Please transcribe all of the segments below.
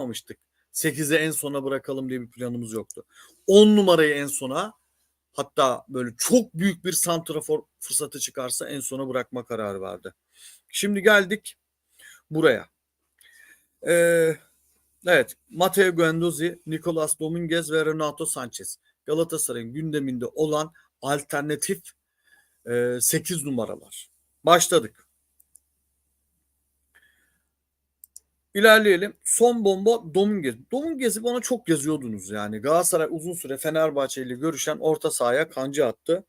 yapmamıştık. 8'e en sona bırakalım diye bir planımız yoktu. 10 numarayı en sona hatta böyle çok büyük bir santrafor fırsatı çıkarsa en sona bırakma kararı verdi. Şimdi geldik buraya. Ee, evet Matteo Guendouzi, Nicolas Dominguez ve Renato Sanchez. Galatasaray'ın gündeminde olan alternatif e, 8 numaralar. Başladık. İlerleyelim. Son bomba Dominguez. Dominguez'i bana çok yazıyordunuz yani. Galatasaray uzun süre Fenerbahçe ile görüşen orta sahaya kancı attı.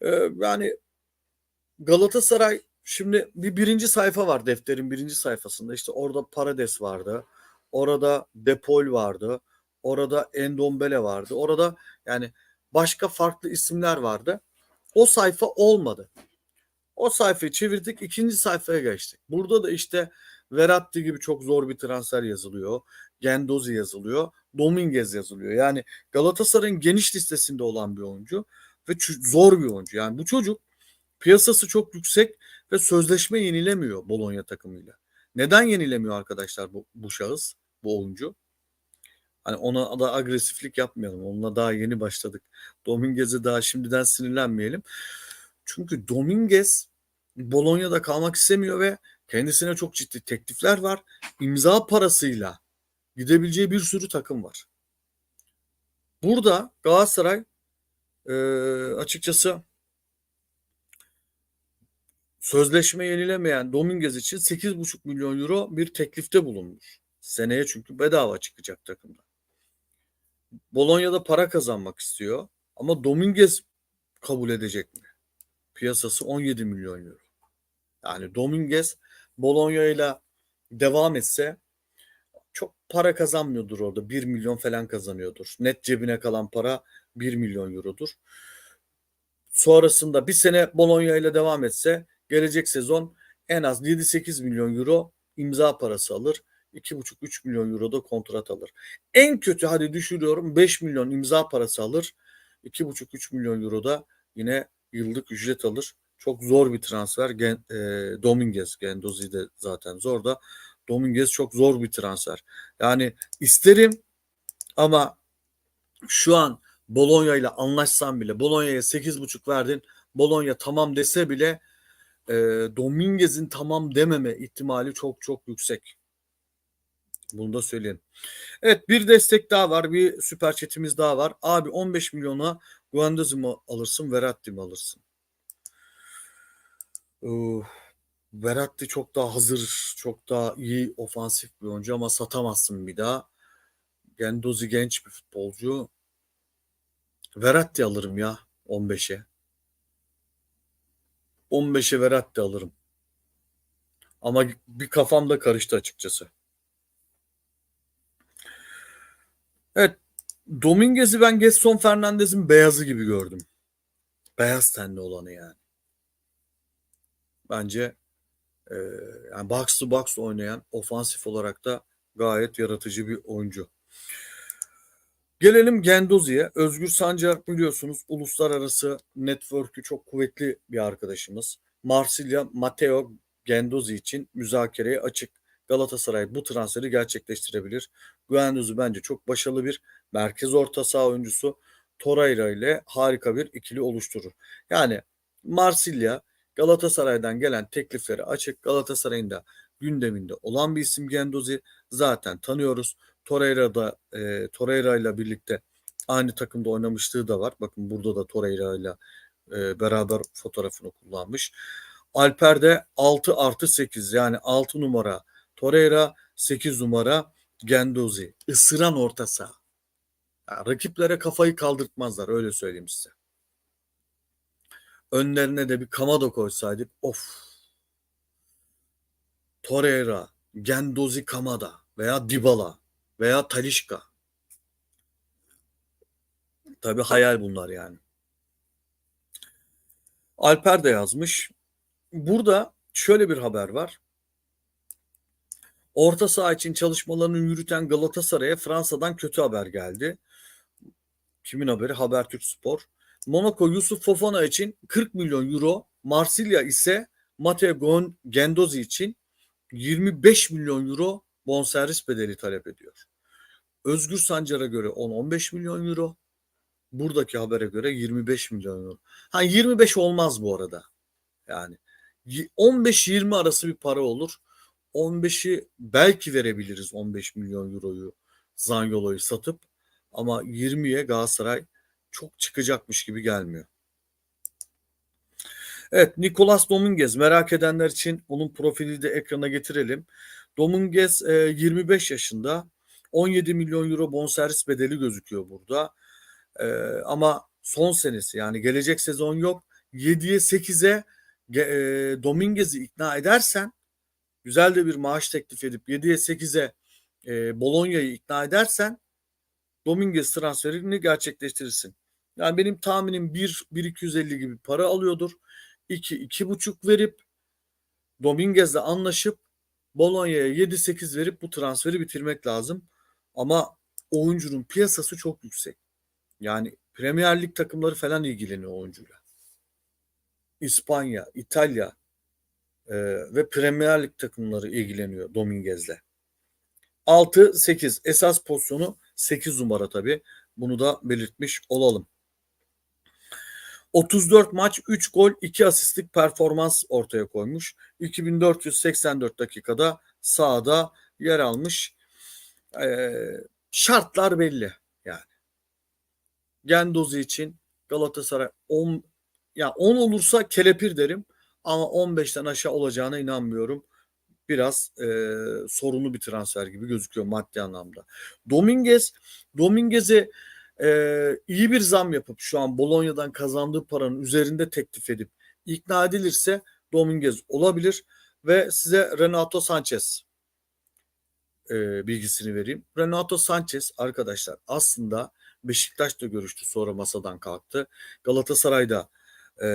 Ee, yani Galatasaray şimdi bir birinci sayfa var defterin birinci sayfasında. İşte orada Parades vardı. Orada Depol vardı. Orada Endombele vardı. Orada yani başka farklı isimler vardı. O sayfa olmadı. O sayfayı çevirdik ikinci sayfaya geçtik. Burada da işte Verratti gibi çok zor bir transfer yazılıyor. Gendozi yazılıyor. Dominguez yazılıyor. Yani Galatasaray'ın geniş listesinde olan bir oyuncu ve zor bir oyuncu. Yani bu çocuk piyasası çok yüksek ve sözleşme yenilemiyor Bologna takımıyla. Neden yenilemiyor arkadaşlar bu, bu şahıs, bu oyuncu? Hani ona da agresiflik yapmayalım. Onunla daha yeni başladık. Dominguez'e daha şimdiden sinirlenmeyelim. Çünkü Dominguez Bologna'da kalmak istemiyor ve kendisine çok ciddi teklifler var. İmza parasıyla gidebileceği bir sürü takım var. Burada Galatasaray e, açıkçası sözleşme yenilemeyen Dominguez için 8,5 milyon euro bir teklifte bulunmuş. Seneye çünkü bedava çıkacak takımda. Bologna'da para kazanmak istiyor ama Dominguez kabul edecek mi? Piyasası 17 milyon euro. Yani Dominguez Bologna ile devam etse çok para kazanmıyordur orada. 1 milyon falan kazanıyordur. Net cebine kalan para 1 milyon eurodur. Sonrasında bir sene Bologna ile devam etse gelecek sezon en az 7-8 milyon euro imza parası alır. 2,5-3 milyon euro da kontrat alır. En kötü hadi düşürüyorum 5 milyon imza parası alır. 2,5-3 milyon euro da yine yıllık ücret alır. Çok zor bir transfer. Gen, e, Dominguez, Gendozi de zaten zor da Dominguez çok zor bir transfer. Yani isterim ama şu an Bologna ile anlaşsam bile Bologna'ya 8,5 verdin. Bologna tamam dese bile e, Dominguez'in tamam dememe ihtimali çok çok yüksek. Bunu da söyleyeyim. Evet bir destek daha var. Bir süper chatimiz daha var. Abi 15 milyona Guendouzi mi alırsın Verratti mi alırsın? Verratti çok daha hazır, çok daha iyi ofansif bir oyuncu ama satamazsın bir daha. Gendozi genç bir futbolcu. Verratti alırım ya 15'e. 15'e Verratti alırım. Ama bir kafam da karıştı açıkçası. Evet. Dominguez'i ben Getson Fernandez'in beyazı gibi gördüm. Beyaz tenli olanı yani. Bence e, yani box to box oynayan ofansif olarak da gayet yaratıcı bir oyuncu. Gelelim Gendozi'ye. Özgür Sancar biliyorsunuz uluslararası network'ü çok kuvvetli bir arkadaşımız. Marsilya Matteo Gendozi için müzakereye açık. Galatasaray bu transferi gerçekleştirebilir. Guendouzi bence çok başarılı bir merkez orta saha oyuncusu. Torreira ile harika bir ikili oluşturur. Yani Marsilya Galatasaray'dan gelen teklifleri açık. Galatasaray'ın da gündeminde olan bir isim Gendozi. Zaten tanıyoruz. Torreira da e, Torreira ile birlikte aynı takımda oynamışlığı da var. Bakın burada da Torreira ile e, beraber fotoğrafını kullanmış. Alper de 6 artı 8 yani 6 numara Torreira 8 numara Gendozi. Isıran orta saha. Yani rakiplere kafayı kaldırtmazlar öyle söyleyeyim size. Önlerine de bir Kamado koysaydık of. Torreira, Gendozi Kamada veya Dybala veya Talişka. Tabi hayal bunlar yani. Alper de yazmış. Burada şöyle bir haber var. Orta saha için çalışmalarını yürüten Galatasaray'a Fransa'dan kötü haber geldi. Kimin haberi? Habertürk Spor. Monaco Yusuf Fofana için 40 milyon euro, Marsilya ise Matteo Gendozi için 25 milyon euro bonservis bedeli talep ediyor. Özgür Sancar'a göre 10-15 milyon euro. Buradaki habere göre 25 milyon euro. Ha 25 olmaz bu arada. Yani 15-20 arası bir para olur. 15'i belki verebiliriz 15 milyon euroyu Zanyolo'yu satıp ama 20'ye Galatasaray çok çıkacakmış gibi gelmiyor. Evet Nicolas Dominguez merak edenler için onun profili de ekrana getirelim. Dominguez e, 25 yaşında 17 milyon euro bonservis bedeli gözüküyor burada. E, ama son senesi yani gelecek sezon yok. 7'ye 8'e e, Dominguez'i ikna edersen güzel de bir maaş teklif edip 7'ye 8'e e, Bologna'yı ikna edersen Dominguez transferini gerçekleştirirsin. Yani benim tahminim 1 1 250 gibi para alıyordur. 2 2,5 verip Dominguez'le anlaşıp Bologna'ya 7-8 verip bu transferi bitirmek lazım. Ama oyuncunun piyasası çok yüksek. Yani Premier Lig takımları falan ilgileniyor oyuncuyla. İspanya, İtalya e, ve Premier Lig takımları ilgileniyor Dominguez'le. 6-8 esas pozisyonu 8 numara tabi. Bunu da belirtmiş olalım. 34 maç 3 gol 2 asistlik performans ortaya koymuş. 2484 dakikada sahada yer almış. Ee, şartlar belli yani. Gendozi için Galatasaray 10 ya 10 olursa kelepir derim ama 15'ten aşağı olacağına inanmıyorum. Biraz e, sorunlu bir transfer gibi gözüküyor maddi anlamda. Dominguez Dominguez'e e, iyi bir zam yapıp şu an Bolonya'dan kazandığı paranın üzerinde teklif edip ikna edilirse Dominguez olabilir ve size Renato Sanchez e, bilgisini vereyim. Renato Sanchez arkadaşlar aslında Beşiktaş'ta görüştü sonra masadan kalktı. Galatasaray'da e,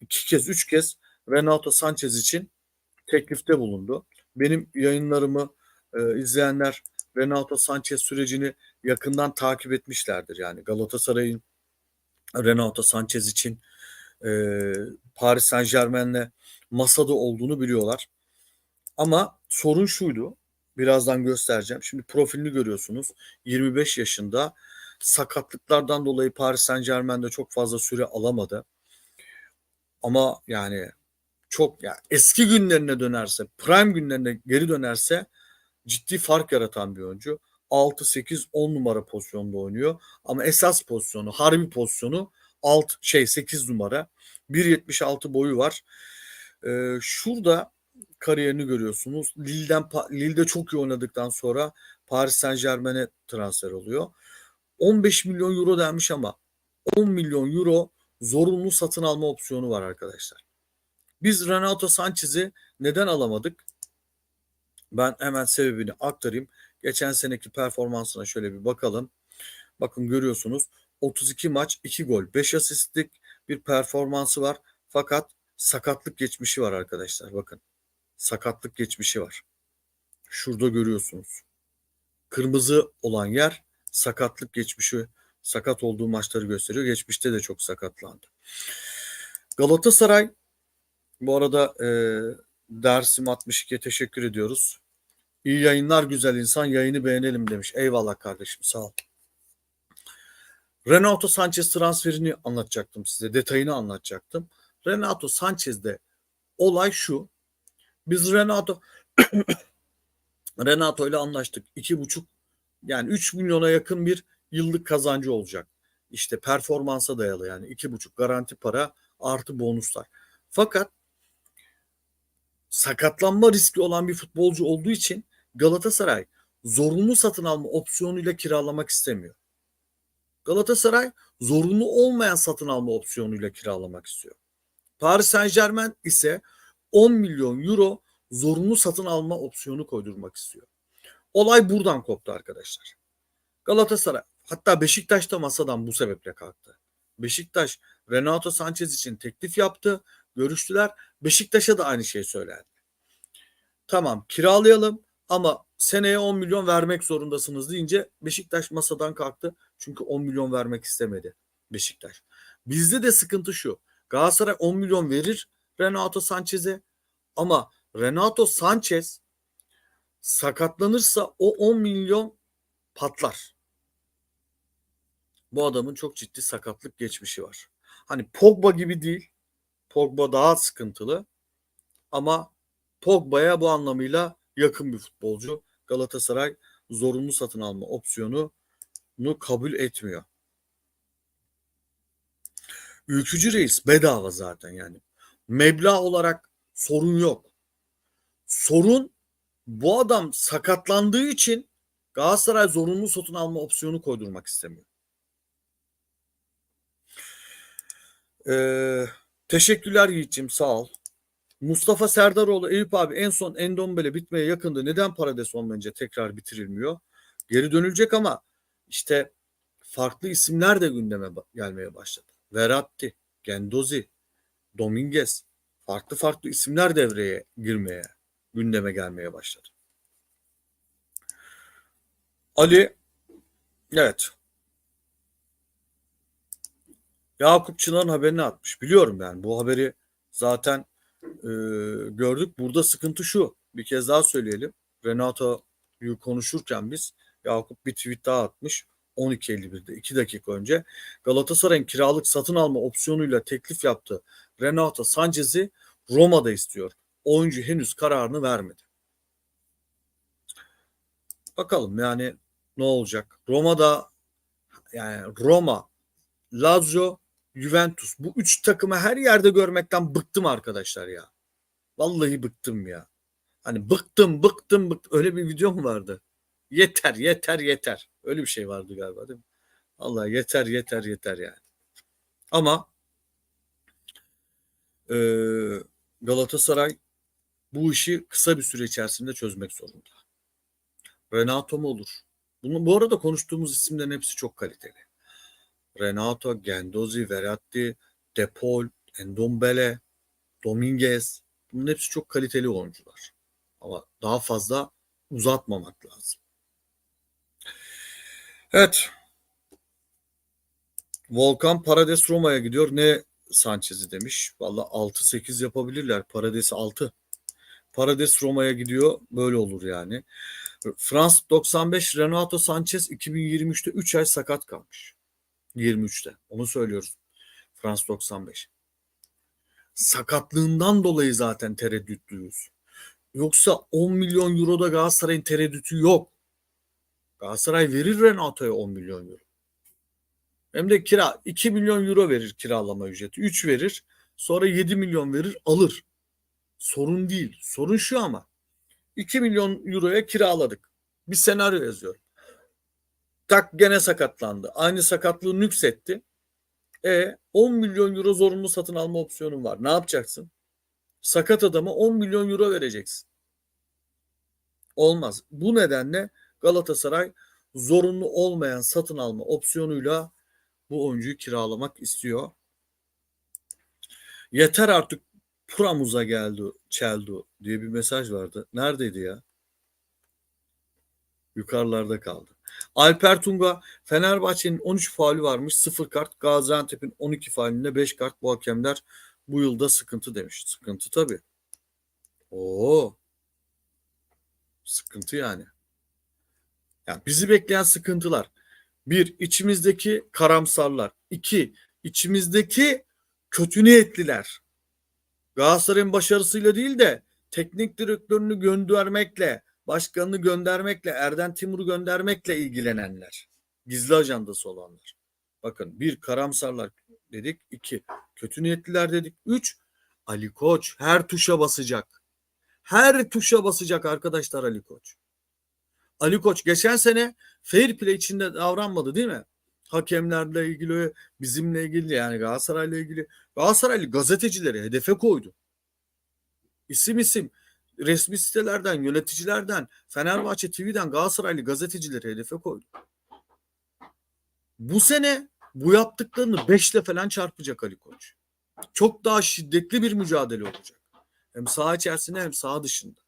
iki kez üç kez Renato Sanchez için teklifte bulundu. Benim yayınlarımı e, izleyenler Renato Sanchez sürecini yakından takip etmişlerdir. Yani Galatasaray'ın Renato Sanchez için e, Paris Saint Germain'le masada olduğunu biliyorlar. Ama sorun şuydu. Birazdan göstereceğim. Şimdi profilini görüyorsunuz. 25 yaşında sakatlıklardan dolayı Paris Saint Germain'de çok fazla süre alamadı. Ama yani çok yani eski günlerine dönerse, prime günlerine geri dönerse ciddi fark yaratan bir oyuncu. 6 8 10 numara pozisyonda oynuyor ama esas pozisyonu, harbi pozisyonu alt şey 8 numara. 1.76 boyu var. Ee, şurada kariyerini görüyorsunuz. Lille'den Lille'de çok iyi oynadıktan sonra Paris Saint-Germain'e transfer oluyor. 15 milyon euro denmiş ama 10 milyon euro zorunlu satın alma opsiyonu var arkadaşlar. Biz Renato Sanchez'i neden alamadık? Ben hemen sebebini aktarayım. Geçen seneki performansına şöyle bir bakalım. Bakın görüyorsunuz 32 maç 2 gol 5 asistlik bir performansı var. Fakat sakatlık geçmişi var arkadaşlar bakın. Sakatlık geçmişi var. Şurada görüyorsunuz. Kırmızı olan yer sakatlık geçmişi sakat olduğu maçları gösteriyor. Geçmişte de çok sakatlandı. Galatasaray bu arada e, Dersim 62'ye teşekkür ediyoruz. İyi yayınlar güzel insan yayını beğenelim demiş. Eyvallah kardeşim sağ ol. Renato Sanchez transferini anlatacaktım size. Detayını anlatacaktım. Renato Sanchez'de olay şu. Biz Renato Renato ile anlaştık. İki buçuk yani 3 milyona yakın bir yıllık kazancı olacak. İşte performansa dayalı yani iki buçuk garanti para artı bonuslar. Fakat sakatlanma riski olan bir futbolcu olduğu için Galatasaray zorunlu satın alma opsiyonuyla kiralamak istemiyor. Galatasaray zorunlu olmayan satın alma opsiyonuyla kiralamak istiyor. Paris Saint Germain ise 10 milyon euro zorunlu satın alma opsiyonu koydurmak istiyor. Olay buradan koptu arkadaşlar. Galatasaray hatta Beşiktaş da masadan bu sebeple kalktı. Beşiktaş Renato Sanchez için teklif yaptı. Görüştüler. Beşiktaş'a da aynı şey söylendi. Tamam kiralayalım ama seneye 10 milyon vermek zorundasınız deyince Beşiktaş masadan kalktı. Çünkü 10 milyon vermek istemedi Beşiktaş. Bizde de sıkıntı şu. Galatasaray 10 milyon verir Renato Sanchez'e ama Renato Sanchez sakatlanırsa o 10 milyon patlar. Bu adamın çok ciddi sakatlık geçmişi var. Hani Pogba gibi değil. Pogba daha sıkıntılı. Ama Pogba'ya bu anlamıyla yakın bir futbolcu. Galatasaray zorunlu satın alma opsiyonu kabul etmiyor. Ülkücü reis bedava zaten yani. Meblağ olarak sorun yok. Sorun bu adam sakatlandığı için Galatasaray zorunlu satın alma opsiyonu koydurmak istemiyor. Ee, teşekkürler Yiğit'ciğim sağ ol. Mustafa Serdaroğlu Eyüp abi en son Endombele bitmeye yakındı. Neden Parades olmayınca tekrar bitirilmiyor? Geri dönülecek ama işte farklı isimler de gündeme gelmeye başladı. Verratti, Gendozi, Dominguez farklı farklı isimler devreye girmeye, gündeme gelmeye başladı. Ali evet Yakup Çınar'ın haberini atmış. Biliyorum yani bu haberi zaten e, gördük. Burada sıkıntı şu. Bir kez daha söyleyelim. Renato'yu konuşurken biz Yakup bir tweet daha atmış. 12.51'de 2 dakika önce Galatasaray'ın kiralık satın alma opsiyonuyla teklif yaptı. Renato Sanchez'i Roma'da istiyor. Oyuncu henüz kararını vermedi. Bakalım yani ne olacak? Roma'da yani Roma, Lazio, Juventus bu üç takımı her yerde görmekten bıktım arkadaşlar ya. Vallahi bıktım ya. Hani bıktım, bıktım, bıktım. Öyle bir video mu vardı? Yeter, yeter, yeter. Öyle bir şey vardı galiba değil mi? Allah yeter, yeter, yeter yani. Ama e, Galatasaray bu işi kısa bir süre içerisinde çözmek zorunda. Renato mu olur? Bunu, bu arada konuştuğumuz isimlerin hepsi çok kaliteli. Renato, Gendozi, Verratti, Depol, Endombele, Dominguez. Bunun hepsi çok kaliteli oyuncular. Ama daha fazla uzatmamak lazım. Evet. Volkan Parades Roma'ya gidiyor. Ne Sanchez'i demiş. Valla 6-8 yapabilirler. Parades 6. Parades Roma'ya gidiyor. Böyle olur yani. Frans 95 Renato Sanchez 2023'te 3 ay sakat kalmış. 23'te. Onu söylüyoruz. Frans 95. Sakatlığından dolayı zaten tereddütlüyüz. Yoksa 10 milyon euroda Galatasaray'ın tereddütü yok. Galatasaray verir Renato'ya 10 milyon euro. Hem de kira 2 milyon euro verir kiralama ücreti. 3 verir. Sonra 7 milyon verir alır. Sorun değil. Sorun şu ama. 2 milyon euroya kiraladık. Bir senaryo yazıyor. Tak gene sakatlandı. Aynı sakatlığı nüksetti. E 10 milyon euro zorunlu satın alma opsiyonun var. Ne yapacaksın? Sakat adama 10 milyon euro vereceksin. Olmaz. Bu nedenle Galatasaray zorunlu olmayan satın alma opsiyonuyla bu oyuncuyu kiralamak istiyor. Yeter artık Puramuz'a geldi Çeldu diye bir mesaj vardı. Neredeydi ya? Yukarılarda kaldı. Alper Tunga Fenerbahçe'nin 13 faali varmış 0 kart. Gaziantep'in 12 faalinde 5 kart. Bu hakemler bu yılda sıkıntı demiş. Sıkıntı tabii. Oo. Sıkıntı yani. Yani bizi bekleyen sıkıntılar. Bir, içimizdeki karamsarlar. İki, içimizdeki kötü niyetliler. Galatasaray'ın başarısıyla değil de teknik direktörünü göndermekle, başkanını göndermekle, Erden Timur'u göndermekle ilgilenenler. Gizli ajandası olanlar. Bakın bir karamsarlar dedik. iki kötü niyetliler dedik. Üç Ali Koç her tuşa basacak. Her tuşa basacak arkadaşlar Ali Koç. Ali Koç geçen sene fair play içinde davranmadı değil mi? Hakemlerle ilgili, bizimle ilgili yani Galatasaray'la ilgili. Galatasaraylı gazetecileri hedefe koydu. İsim isim resmi sitelerden, yöneticilerden, Fenerbahçe TV'den Galatasaraylı gazetecileri hedefe koydu. Bu sene bu yaptıklarını beşle falan çarpacak Ali Koç. Çok daha şiddetli bir mücadele olacak. Hem saha içerisinde hem saha dışında.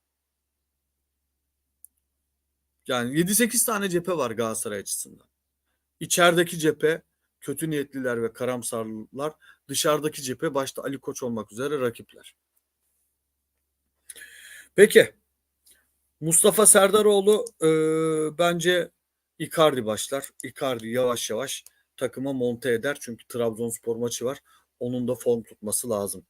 Yani 7-8 tane cephe var Galatasaray açısından. İçerideki cephe kötü niyetliler ve karamsarlar, dışarıdaki cephe başta Ali Koç olmak üzere rakipler. Peki. Mustafa Serdaroğlu e, bence Icardi başlar. Icardi yavaş yavaş takıma monte eder. Çünkü Trabzonspor maçı var. Onun da form tutması lazım.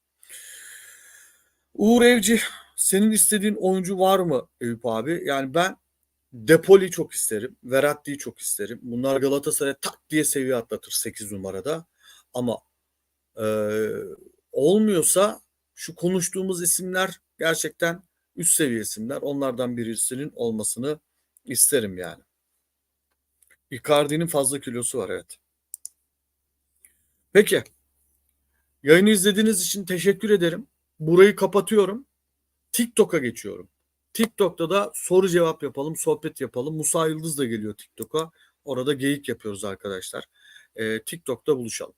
Uğur Evci senin istediğin oyuncu var mı Eyüp abi? Yani ben Depoli çok isterim. Verratti'yi çok isterim. Bunlar Galatasaray tak diye seviye atlatır 8 numarada. Ama e, olmuyorsa şu konuştuğumuz isimler gerçekten üst seviye isimler. Onlardan birisinin olmasını isterim yani. Icardi'nin fazla kilosu var evet. Peki. Yayını izlediğiniz için teşekkür ederim. Burayı kapatıyorum. TikTok'a geçiyorum. TikTok'ta da soru cevap yapalım, sohbet yapalım. Musa Yıldız da geliyor TikTok'a. Orada geyik yapıyoruz arkadaşlar. Ee, TikTok'ta buluşalım.